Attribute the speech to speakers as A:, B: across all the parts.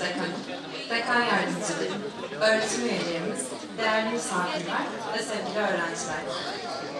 A: dekanım, dekan yardımcılarım, öğretim üyelerimiz, değerli misafirler ve sevgili öğrenciler.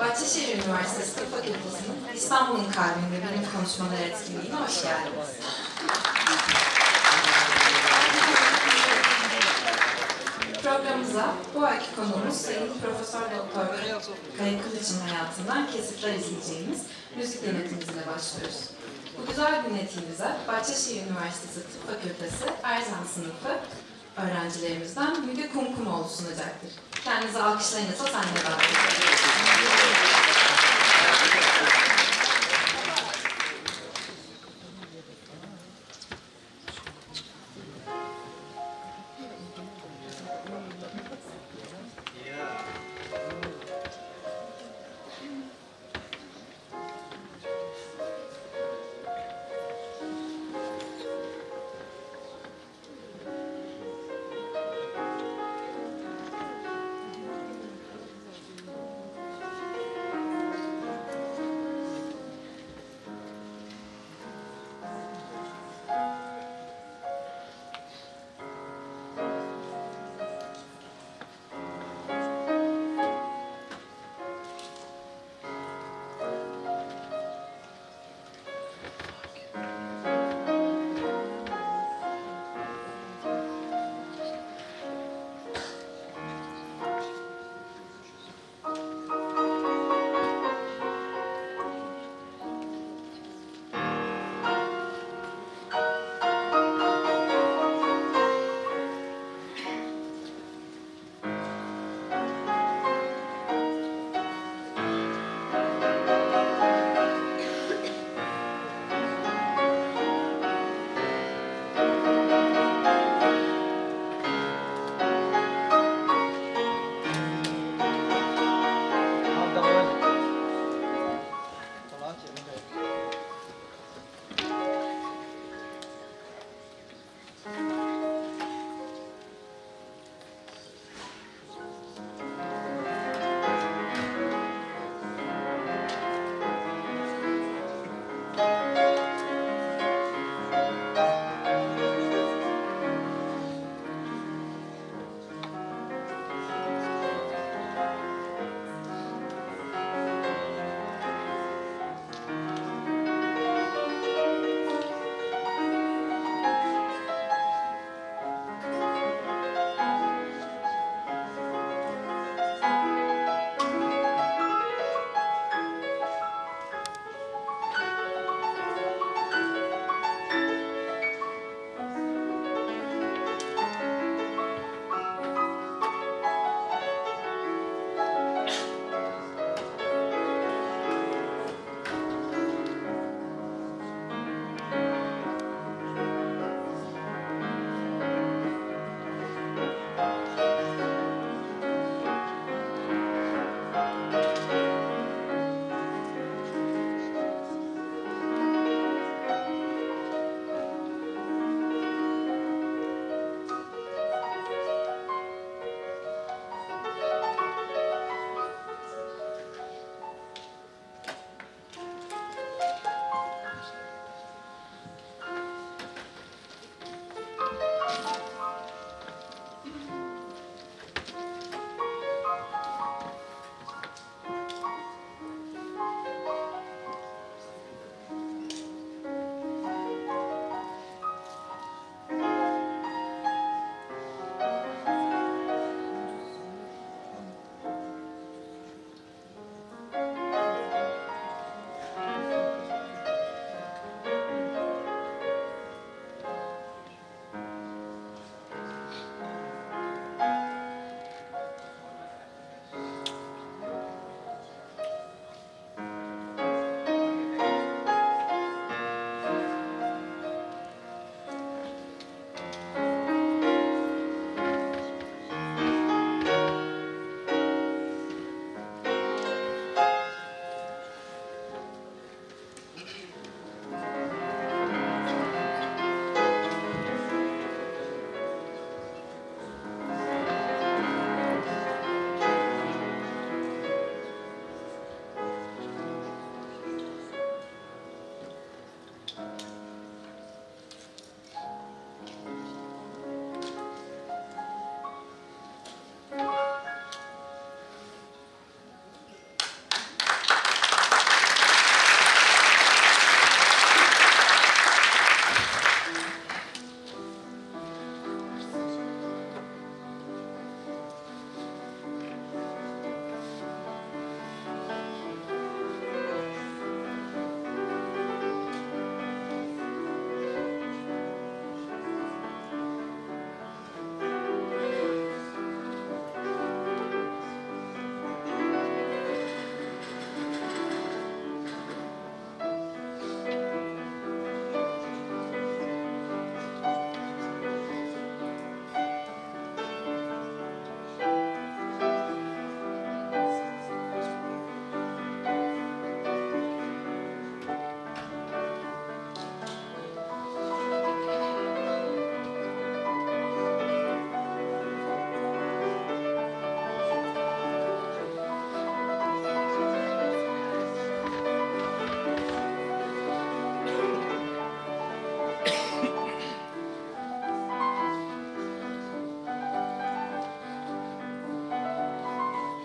A: Bahçeşehir Üniversitesi Tıp Fakültesi'nin İstanbul'un kalbinde bilim konuşmaları etkinliğine hoş geldiniz. Programımıza bu ayki konuğumuz Sayın Profesör Doktor Kaya Kılıç'ın hayatından kesitler izleyeceğimiz müzik dinletimizle başlıyoruz. Bu güzel dinletimize Bahçeşehir Üniversitesi Tıp Fakültesi Erzan sınıfı öğrencilerimizden Müge Kumkumoğlu sunacaktır. Kendinizi alkışlayınızsa sahneye davet ediyorum.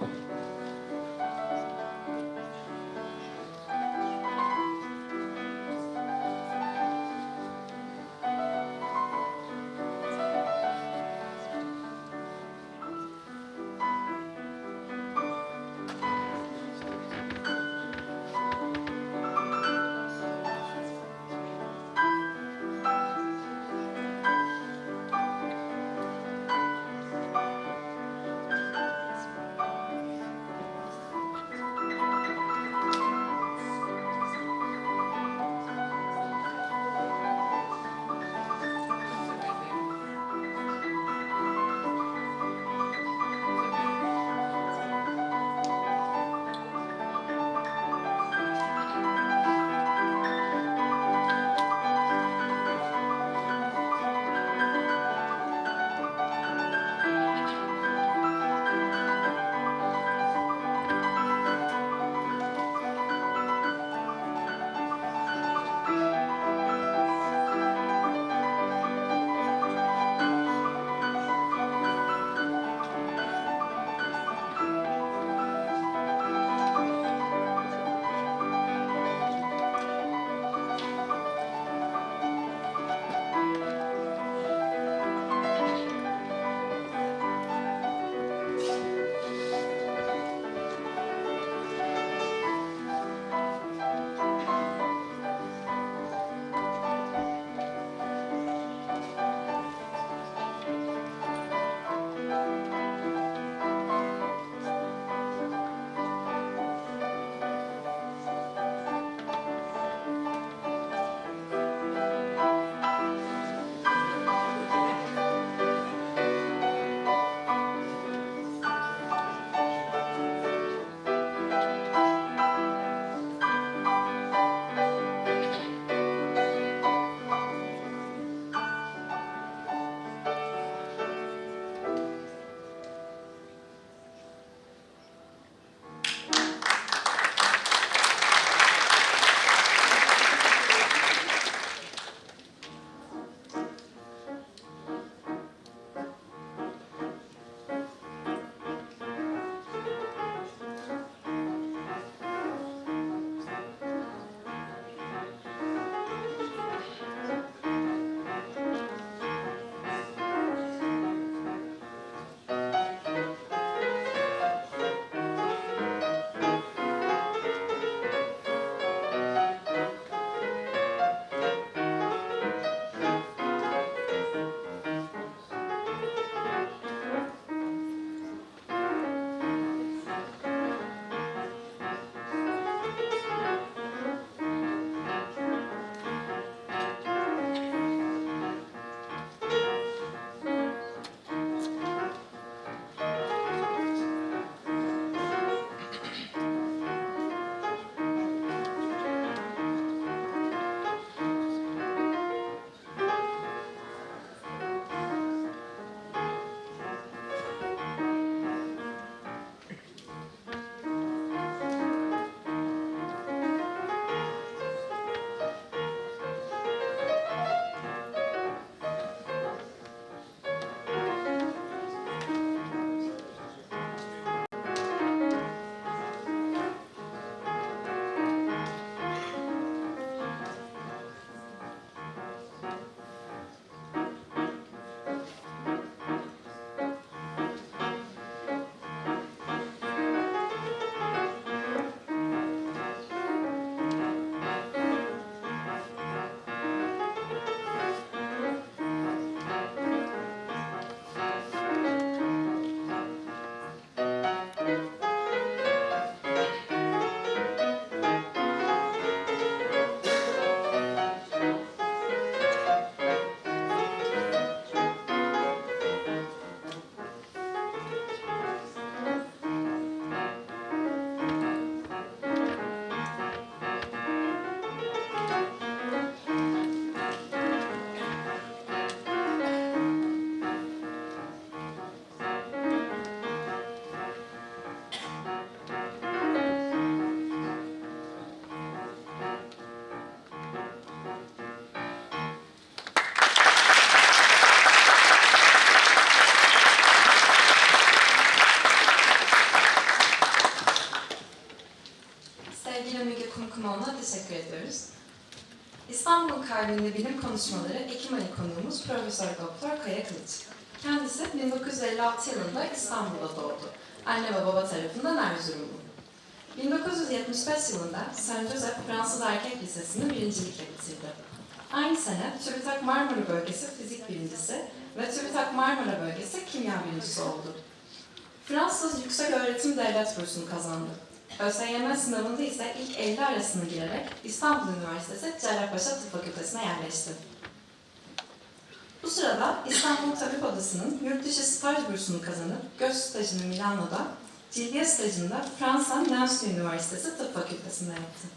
A: Thank you. Kuman'a teşekkür ediyoruz. İstanbul'un kalbinde bilim konuşmaları Ekim ayı konuğumuz Profesör Doktor Kaya Kılıç. Kendisi 1956 yılında İstanbul'da doğdu. Anne ve baba tarafından Erzurumlu. 1975 yılında Saint Joseph Fransız Erkek Lisesi'ni birincilikle bitirdi. Aynı sene TÜBİTAK Marmara Bölgesi Fizik Birincisi ve TÜBİTAK Marmara Bölgesi Kimya Birincisi oldu. Fransız Yüksek Öğretim Devlet Bursu'nu kazandı. ÖSYM sınavında ise ilk 50 arasına girerek İstanbul Üniversitesi Cerrahpaşa Tıp Fakültesine yerleşti. Bu sırada İstanbul Tabip Odası'nın yurt dışı staj bursunu kazanıp göz stajını Milano'da, cildiye stajını da Fransa Nancy Üniversitesi Tıp Fakültesi'nde yaptı.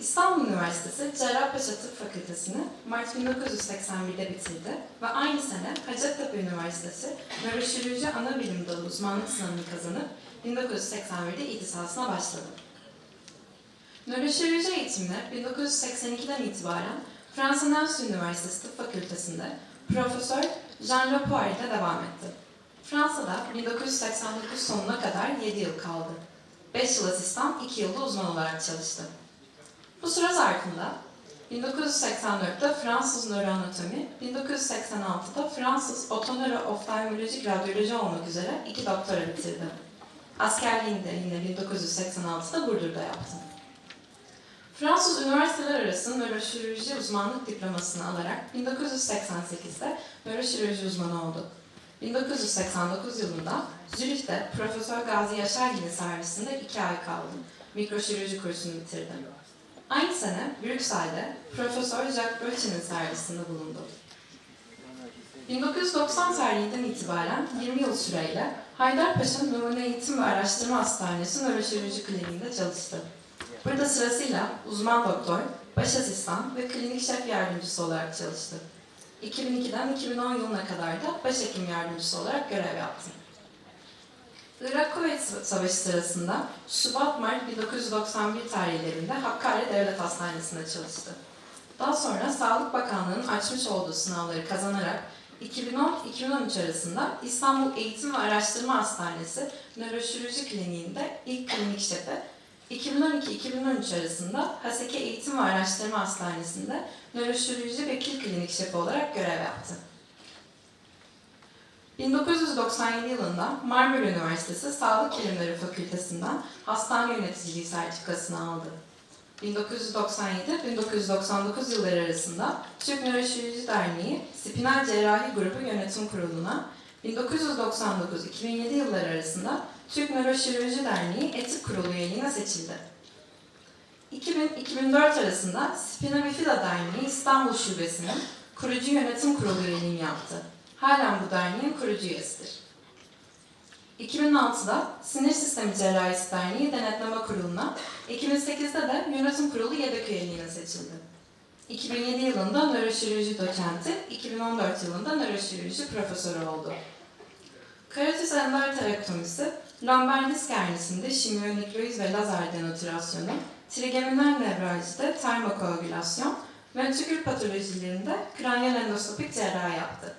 A: İstanbul Üniversitesi Cerrahpaşa Tıp Fakültesini Mart 1981'de bitirdi ve aynı sene Hacettepe Üniversitesi Nöroşirurji Anabilim Dalı uzmanlık sınavını kazanıp 1981'de ihtisasına başladı. Nöroşirurji eğitimine 1982'den itibaren Fransa Nancy Üniversitesi Tıp Fakültesi'nde Profesör Jean Le Poiret'e devam etti. Fransa'da 1989 sonuna kadar 7 yıl kaldı. 5 yıl asistan, 2 yılda uzman olarak çalıştı. Bu süre zarfında 1984'te Fransız nöroanatomi, 1986'da Fransız otonöro-oftalmolojik radyoloji olmak üzere iki doktora bitirdi. Askerliğini de yine 1986'da Burdur'da yaptı. Fransız üniversiteler arası nöroşirurji uzmanlık diplomasını alarak 1988'de nöroşirurji uzmanı oldu. 1989 yılında Zürih'te Profesör Gazi Yaşargil'in servisinde iki ay kaldı. Mikroşirurji kursunu bitirdi. Aynı sene Brüksel'de Profesör Jacques Brochet'in servisinde bulundu. 1990 tarihinden itibaren 20 yıl süreyle Haydarpaşa Numune Eğitim ve Araştırma Hastanesi Nöroşirurji Kliniğinde çalıştı. Burada sırasıyla uzman doktor, baş asistan ve klinik şef yardımcısı olarak çalıştı. 2002'den 2010 yılına kadar da başhekim yardımcısı olarak görev yaptı. Irak-Kuveyt Savaşı sırasında Şubat-Mart 1991 tarihlerinde Hakkari Devlet Hastanesi'nde çalıştı. Daha sonra Sağlık Bakanlığı'nın açmış olduğu sınavları kazanarak 2010-2013 arasında İstanbul Eğitim ve Araştırma Hastanesi Nöroşirurji Kliniğinde ilk klinik şefi, 2012-2013 arasında Haseki Eğitim ve Araştırma Hastanesi'nde nöroşirurji vekil klinik şefi olarak görev yaptı. 1997 yılında Marmara Üniversitesi Sağlık Bilimleri Fakültesinden hastane yöneticiliği sertifikasını aldı. 1997-1999 yılları arasında Türk Nöroşirurji Derneği Spinal Cerrahi Grubu Yönetim Kurulu'na, 1999-2007 yılları arasında Türk Nöroşirurji Derneği Etik Kurulu üyeliğine seçildi. 2000-2004 arasında Spina Bifida Derneği İstanbul Şubesi'nin kurucu yönetim kurulu üyeliğini yaptı. Halen bu derneğin kurucu üyesidir. 2006'da Sinir Sistemi Cerrahisi Derneği Denetleme Kurulu'na, 2008'de de Yönetim Kurulu yedek üyeliğine seçildi. 2007 yılında nöroşirurji doçenti, 2014 yılında nöroşirurji profesörü oldu. Karotis ender terektomisi, lomber disk hernisinde şimyonikloiz ve lazer denatürasyonu, trigeminal nevraljide termokoagülasyon, ventrikül patolojilerinde kranyal endoskopik cerrahi yaptı.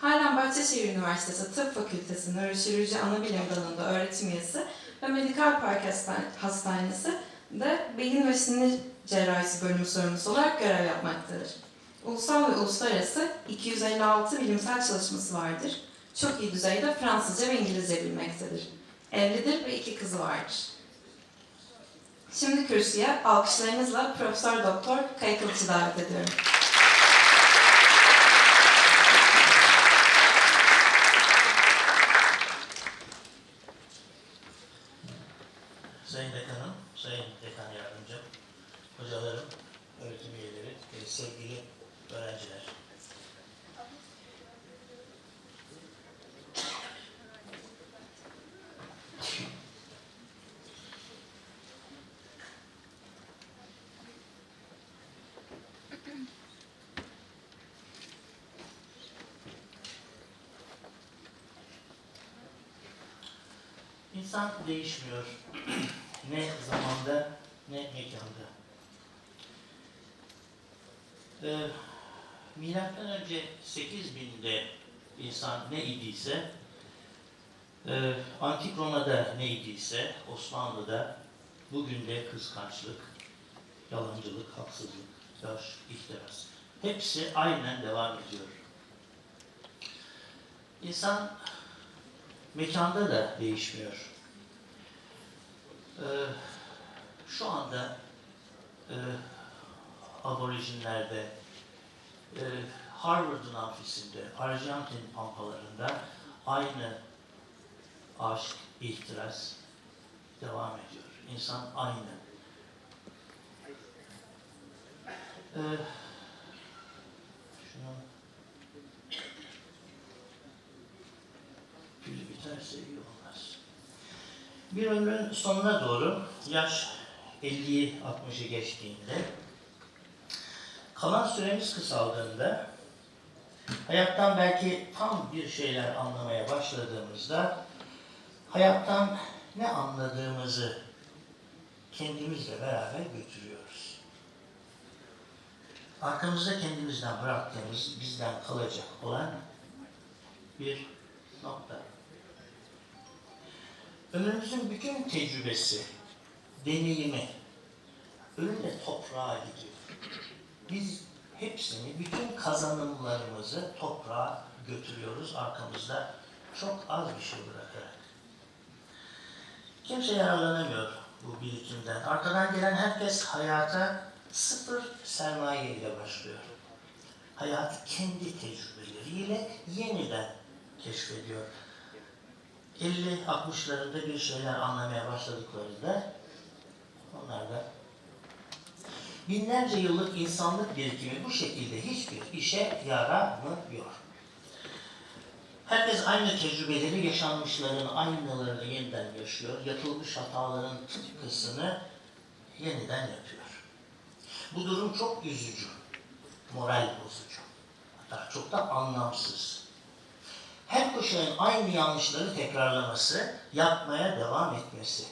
A: Halen Bahçeşehir Üniversitesi Tıp Fakültesi Nöroşirurji Anabilim Dalı'nda öğretim üyesi ve Medikal Park Hastan- Hastanesi de beyin ve sinir cerrahisi bölümü sorumlusu olarak görev yapmaktadır. Ulusal ve uluslararası 256 bilimsel çalışması vardır. Çok iyi düzeyde Fransızca ve İngilizce bilmektedir. Evlidir ve iki kızı vardır. Şimdi kürsüye alkışlarınızla Profesör Doktor Kaya Kılıç'ı davet ediyorum.
B: Sayın Dekanım, Sayın Dekan Yardımcım, hocalarım, öğretim üyeleri ve sevgili öğrenciler. İnsan değişmiyor. ne zamanda ne mekanda. Ee, milattan önce 8000'de insan ne idiyse, e, Antik Roma'da ne idiyse, Osmanlı'da bugün de kıskançlık, yalancılık, haksızlık, aşk, ihtiras. Hepsi aynen devam ediyor. İnsan mekanda da değişmiyor. Ee, şu anda e, aborijinlerde, e, Harvard'ın amfisinde, Arjantin pampalarında aynı aşk, ihtiras devam ediyor. İnsan aynı. Ee, şunu pili biterse iyi olmaz. Bir ömrün sonuna doğru yaş 50'yi 60'ı geçtiğinde kalan süremiz kısaldığında hayattan belki tam bir şeyler anlamaya başladığımızda hayattan ne anladığımızı kendimizle beraber götürüyoruz. Arkamızda kendimizden bıraktığımız, bizden kalacak olan bir nokta. Ömrümüzün bütün tecrübesi, deneyimi ölümle toprağa gidiyor. Biz hepsini, bütün kazanımlarımızı toprağa götürüyoruz arkamızda çok az bir şey bırakarak. Kimse yararlanamıyor bu birikimden. Arkadan gelen herkes hayata sıfır sermaye ile başlıyor. Hayat kendi tecrübeleriyle yeniden keşfediyor. 50-60'larında bir şeyler anlamaya başladıklarında onlar da binlerce yıllık insanlık birikimi bu şekilde hiçbir işe yaramıyor. Herkes aynı tecrübeleri, yaşanmışların aynılarını yeniden yaşıyor. Yapılmış hataların tıpkısını yeniden yapıyor. Bu durum çok üzücü, moral bozucu. Hatta çok da anlamsız. Her kuşağın aynı yanlışları tekrarlaması, yapmaya devam etmesi.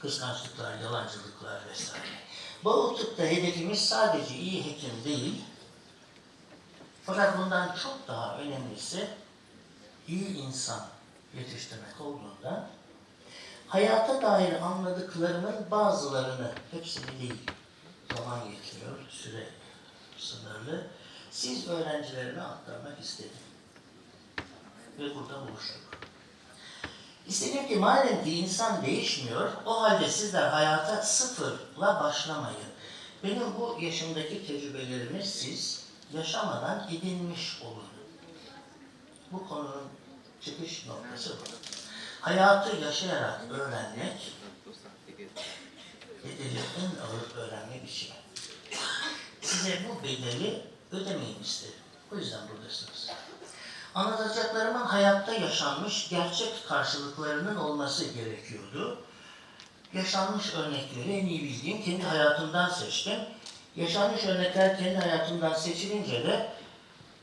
B: Kıskançlıklar, yalancılıklar vesaire. Bu tıpta hedefimiz sadece iyi hekim değil, fakat bundan çok daha önemlisi iyi insan yetiştirmek olduğunda hayata dair anladıklarımın bazılarını, hepsini değil, zaman yetmiyor, süre sınırlı, siz öğrencilerime aktarmak istedim. Ve burada buluştuk. İstedim ki madem ki insan değişmiyor, o halde sizler hayata sıfırla başlamayın. Benim bu yaşımdaki tecrübelerimi siz yaşamadan edinmiş olun. Bu konunun çıkış noktası bu. Hayatı yaşayarak öğrenmek, bedeli en ağır öğrenme biçimi. Size bu bedeli ödemeyin istedim. O yüzden buradasınız. Anlatacaklarımın hayatta yaşanmış gerçek karşılıklarının olması gerekiyordu. Yaşanmış örnekleri en iyi bildiğim kendi hayatımdan seçtim. Yaşanmış örnekler kendi hayatımdan seçilince de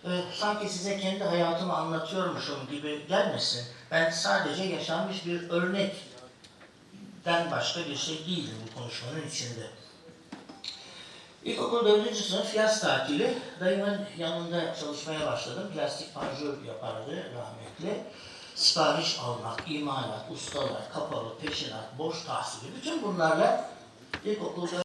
B: e, sanki size kendi hayatımı anlatıyormuşum gibi gelmesin. Ben sadece yaşanmış bir örnekten başka bir şey değilim bu konuşmanın içinde. İlkokul 4. sınıf yaz tatili. Dayımın yanında çalışmaya başladım. Plastik panjur yapardı rahmetli. Sipariş almak, imalat, ustalar, kapalı, peşinat, borç tahsili bütün bunlarla ilkokul